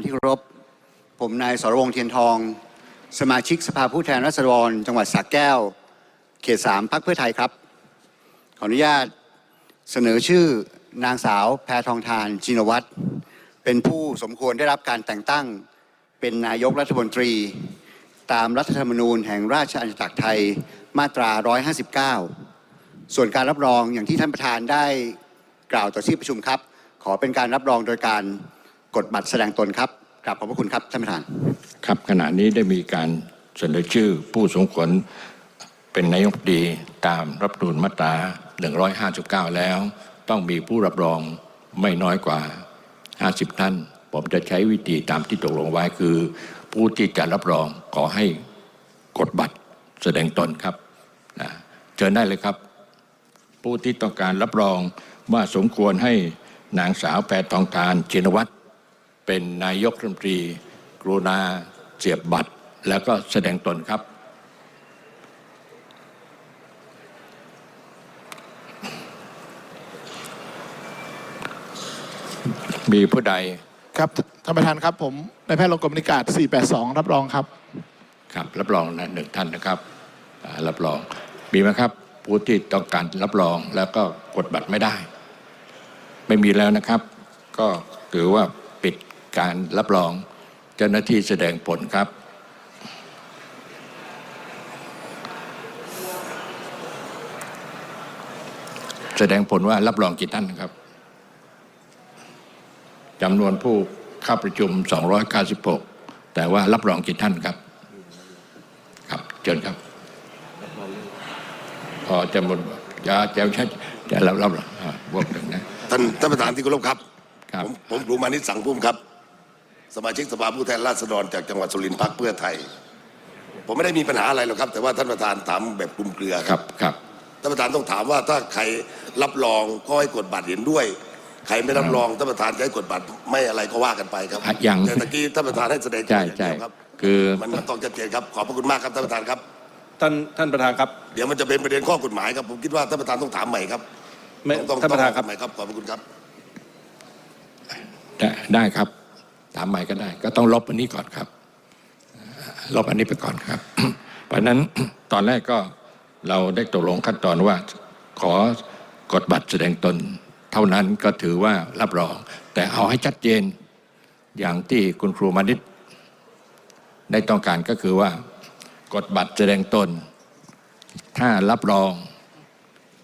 านที่รพผมนายสรวงเทียนทอง สมาชิกสภาผู้แทนราษฎร จังหวัดสระแก้ว เขตสามพักเพื่อไทยครับ ขออนุญาตเสนอชื่อนางสาวแพทองทานจินวัตรเป็นผู้สมควรได้รับการแต่งตั้งเป็นนายกรัฐมนตรี ตามรัฐธรรมนูญแห่งราชอาณาจักรไทยมาตรา 159 ส่วนการรับรองอย่างที่ท่านประธานได้กล่าวต่อที่ประชุมครับ ขอเป็นการรับรองโดยการ กดบัตรแสดงตนครับกราบขอบพระคุณครับท่านประธาน ครับขณะนี้ได้มีการเสนอชื่อผู้สมควรเป็นนายกรัฐมนตรีตามรัฐธรรมนูญมาตรา 159 แล้ว ต้องมีผู้รับรองไม่น้อยกว่า 50 ท่าน ผมจะใช้วิธีตามที่ตกลงไว้คือ ผู้ที่จะรับรองขอให้กดบัตรแสดงตนครับนะเชิญได้เลยครับ ผู้ที่ต้องการรับรองว่าสมควรให้นางสาวแพทองทานชินวัตร เป็นนายกรัฐมนตรี กรุณาเสียบบัตร แล้วก็แสดงตนครับ มีผู้ใดครับท่านประธานครับ ผมนายแพทย์ลงกรมนิกาศ482 รับรองครับ ครับ รับรองนะหนึ่งท่านนะครับอ่ารับรองมีไหมครับ ผู้ที่ต้องการรับรองแล้วก็กดบัตรไม่ได้ ไม่มีแล้วนะครับ ก็ถือว่าปิด การรับรองเจ้าหน้าที่แสดงผลครับ แสดงผลว่ารับรองกี่ท่านครับจำนวนผู้เข้าประชุม 296 แต่ว่ารับรองกี่ท่านครับ ครับเชิญครับพอจะหมดจะจะใช้จะรับรับอ่าบวกหนึ่งนะท่านท่านประธานที่เคารพครับครับผมผมกรุมานิตสังพุ่มครับ สมาชิกสภาผู้แทนราษฎรจากจังหวัดสุรินทร์พักเพื่อไทย ผมไม่ได้มีปัญหาอะไรหรอกครับ แต่ว่าท่านประธานถามแบบคลุมเครือครับครับท่านประธานต้องถามว่าถ้าใครรับรองก็ให้กดบัตรเห็นด้วย ใครไม่รับรองท่านประธานจะให้กดบัตรไม่อะไรก็ว่ากันไปครับอะยังแต่ตะกี้ท่านประธานให้แสดงใช่อย่างใช่เดียวครับ คือมันมันต้องชัดเจนครับขอบพระคุณมากครับท่านประธานครับท่านท่านประธานครับ เดี๋ยวมันจะเป็นประเด็นข้อกฎหมายครับผมคิดว่าท่านประธานต้องถามใหม่ครับไม่ต้องท่านประธานครับต้องถมใหม่ครับขอบพระคุณครับ ได้ได้ครับ ถามใหม่ก็ได้ ก็ต้องลบอันนี้ก่อนครับ ลบอันนี้ไปก่อนครับ เพราะฉะนั้นตอนแรกก็เราได้ตกลงขั้นตอนว่า ขอกดบัตรแสดงตน เท่านั้นก็ถือว่ารับรอง แต่เอาให้ชัดเจนอย่างที่คุณครูมานิตได้ต้องการก็คือว่า กดบัตรแสดงตน ถ้ารับรอง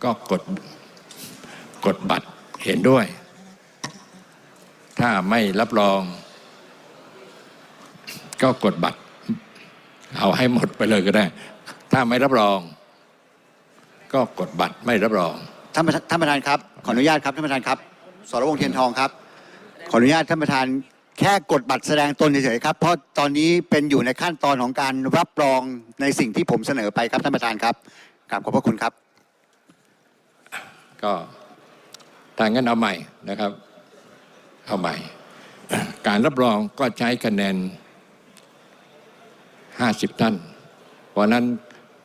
ก็กดกดบัตรเห็นด้วย ถ้าไม่รับรอง ก็กดบัตร เอาให้หมดไปเลยก็ได้ ถ้าไม่รับรอง ก็กดบัตรไม่รับรอง ท่านประธานท่านประธานครับ ขออนุญาตครับท่านประธานครับสรวงศ์เทียนทองครับ ขออนุญาตท่านประธาน แค่กดบัตรแสดงตนเฉยๆครับ เพราะตอนนี้เป็นอยู่ในขั้นตอนของการรับรองในสิ่งที่ผมเสนอไปครับท่านประธานครับกราบขอบพระคุณครับ ก็ถ้างั้นเอาใหม่นะครับ เอาใหม่ การรับรองก็ใช้คะแนน 50 ท่าน เพราะฉะนั้น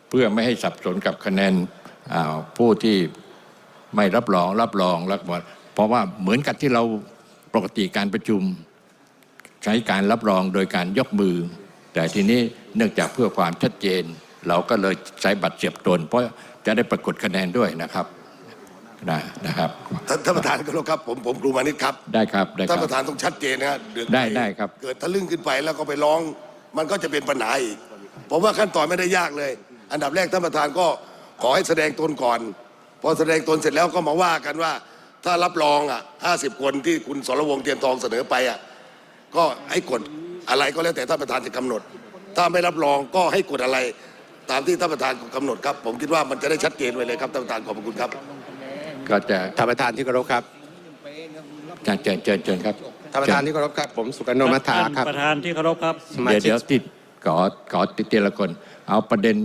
เพื่อไม่ให้สับสนกับคะแนนอ่าผู้ที่ไม่รับรองรับรองแล้วก็เพราะว่าเหมือนกับที่เราปกติการประชุม ใช้การรับรองโดยการยกมือ แต่ทีนี้เนื่องจากเพื่อความชัดเจน เราก็เลยใช้บัตรเสียบตน เพราะจะได้ปรากฏคะแนนด้วยนะครับนะนะครับท่านท่านประธานก็รู้ครับผมผมครูมานิตครับได้ครับได้คท่านรับประธานต้องชัดเจนนะฮะเดือได้ได้ครับ เกิดทะลึ่งขึ้นไปแล้วก็ไปร้อง มันก็จะเป็นปัญหาอีก ผมว่าขั้นตอนไม่ได้ยากเลย อันดับแรกท่านประธานก็ขอให้แสดงตนก่อน พอแสดงตนเสร็จแล้วก็มาว่ากันว่า ถ้ารับรองอะห้าสิบคนที่คุณสรวงศ์เทียนทองเสนอไปอะก็ให้กดอะไรก็แล้วแต่ท่านประธานจะกำหนด ถ้าไม่รับรองก็ให้กดอะไร ตามที่ท่านประธานกำหนดครับ ผมคิดว่ามันจะได้ชัดเจนไว้เลยครับท่านประธานขอบพระคุณครับ ก็จะท่านประธานที่เคารพครับเชิญเชิญเชิญเชิญครับ ท่านประธานที่เคารพครับ ผมสุกนนท์มัทธาครับท่านประธานที่เคารพครับสมาเดี๋ยวชิกเดี๋ยวติดขอขอติดทีละคน เอาประเด็น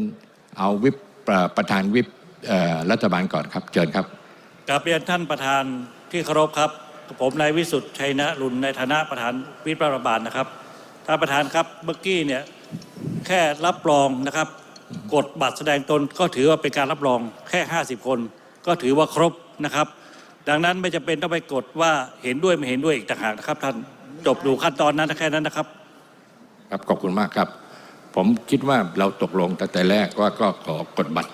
เอาวิปเอ่อประธานวิปเอ่อรัฐบาลก่อนครับเชิญครับกราบเรียนท่านประธานที่เคารพครับ ผมนายวิสุทธิ์ชัยนะรุนในฐานะประธานวิปรัฐบาลนะครับท่านประธานครับเมื่อกี้เนี่ยแค่รับรองนะครับกดบัตรแสดงตนก็ถือว่าเป็นการรับรองแค่ 50 คน ก็ถือว่าครบนะครับ ดังนั้นไม่จำเป็นต้องไปกดว่าเห็นด้วยไม่เห็นด้วยอีกต่างหากนะครับท่านจบดูขั้นตอนนั้นแค่นั้นนะครับ ครับขอบคุณมากครับ ผมคิดว่าเราตกลงตั้งแต่แรกว่าก็ขอกดบัตร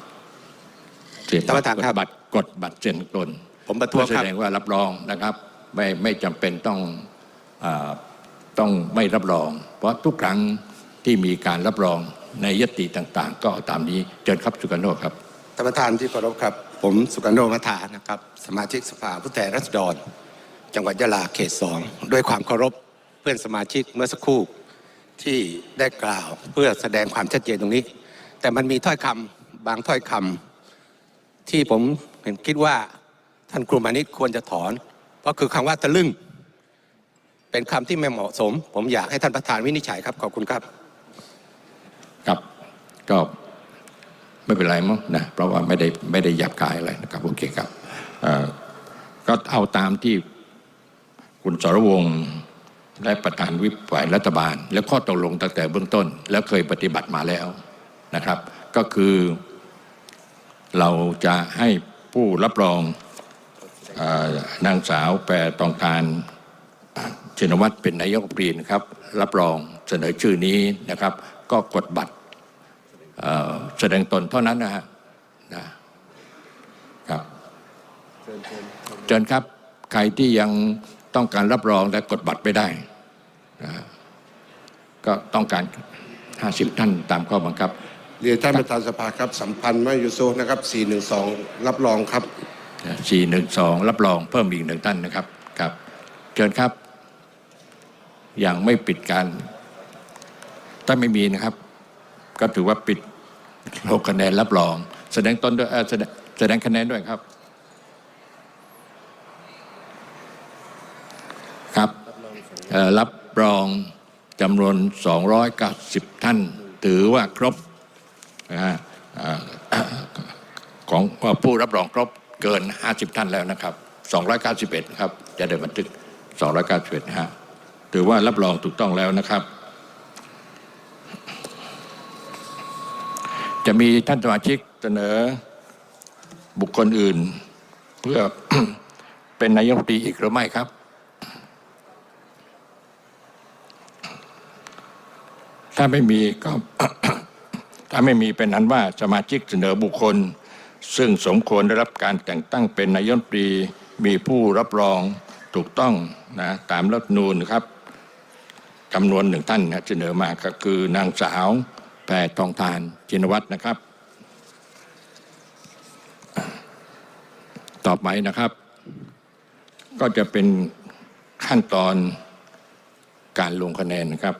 เสียท่านประธานกครัดบบัตรกดบัตรเซ็นตนผมประท้วงเพื่อครัแสบดงว่ารับรองนะครับ ไม่ไม่จำเป็นต้องอาต้องไม่รับรอง เพราะทุกครั้งที่มีการรับรองในยติต่าง ๆ ก็ตามนี้เชิญครับสุกันโนครับ ท่านประธานที่เคารพครับ ผมสุกันโนมัฐานะครับ สมาชิกสภาผู้แทนราษฎร จังหวัดยะลาเขตสองด้วยความเคารพเพื่อนสมาชิกเมื่อสักครู่ที่ได้กล่าวเพื่อแสดงความชัดเจนตรงนี้ แต่มันมีถ้อยคำบางถ้อยคำที่ผมเห็นคิดว่าท่านครูมานิตควรจะถอน เพราะคือคำว่าทะลึงเป็นคำที่ไม่เหมาะสม ผมอยากให้ท่านประธานวินิจฉัยครับขอบคุณครับ ครับก็ ไม่เป็นไรมั้งนะเพราะว่าไม่ได้ไม่ได้หยับกายอะไรนะครับโอเคครับก็เอาตามที่คุณสรวงและประธานวิปฝ่ายรัฐบาล และข้อตกลงตั้งแต่เบื้องต้น แล้วเคยปฏิบัติมาแล้วนะครับ ก็คือเราจะให้ผู้รับรองอนางสาวแปรตองการชินวัตรเป็นนายกรัฐมนตรีนะครับ รับรองเสนอชื่อนี้นะครับ ก็กดบัตร แสดงตนเท่านั้นนะฮะนะครับเชิญครับใครที่ยังต้องการรับรองและกดบัตรไม่ได้นะฮะก็ต้องการ 50 ท่านตามข้อบังคับ เรียนท่านประธานสภาครับสัมพันธ์มายูโซฟนะครับ 412 รับรองครับสี่หนึ่งสองรับรองเพิ่มอีกหนึ่งท่านนะครับครับเชิญครับอย่างไม่ปิดการถ้าไม่มีนะครับ ก็ถือว่าปิดลงคะแนนรับรอง แสดงตนด้วยแสดงแสดงคะแนนด้วยครับ ครับรับรองจำนวน 290 ท่าน ถือว่าครบนะฮะเอ่อของผู้รับรองครบเกิน 50 ท่านแล้วนะครับ 291 ครับ จะได้บันทึก 291นะฮะถือว่ารับรองถูกต้องแล้วนะครับ จะมีท่านสมาชิกเสนอบุคคลอื่น เพื่อเป็นนายกรัฐมนตรีอีกหรือไม่ครับ ถ้าไม่มีก็ ถ้าไม่มีเป็นอันว่าสมาชิกเสนอบุคคล ซึ่งสมควรได้รับการแต่งตั้งเป็นนายกรัฐมนตรีมีผู้รับรองถูกต้องนะตามรัฐธรรมนูญครับจำนวนหนึ่งท่านนะเสนอมาก็คือนางสาว แพทองทานจินวัตรนะครับ ต่อไปนะครับ ก็จะเป็นขั้นตอนการลงคะแนนนะครับ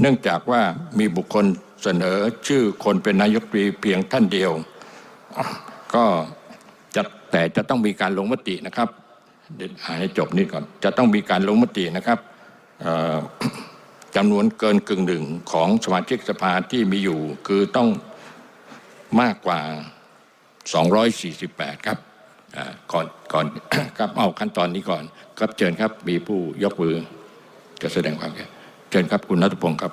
เนื่องจากว่ามีบุคคลเสนอชื่อคนเป็นนายกตีเพียงท่านเดียว ก็จะแต่จะต้องมีการลงมตินะครับเดี๋ยวอ่านให้จบนี่ก่อน จะต้องมีการลงมตินะครับ จำนวนเกินกึ่งหนึ่งของสมาชิกสภาที่มีอยู่ คือต้องมากกว่า 248 ครับก่อนก่อนครับเอาขั้นตอนนี้ก่อน ครับเชิญครับมีผู้ยกมือจะแสดงความเห็นเชิญครับคุณนัทพงศ์ครับ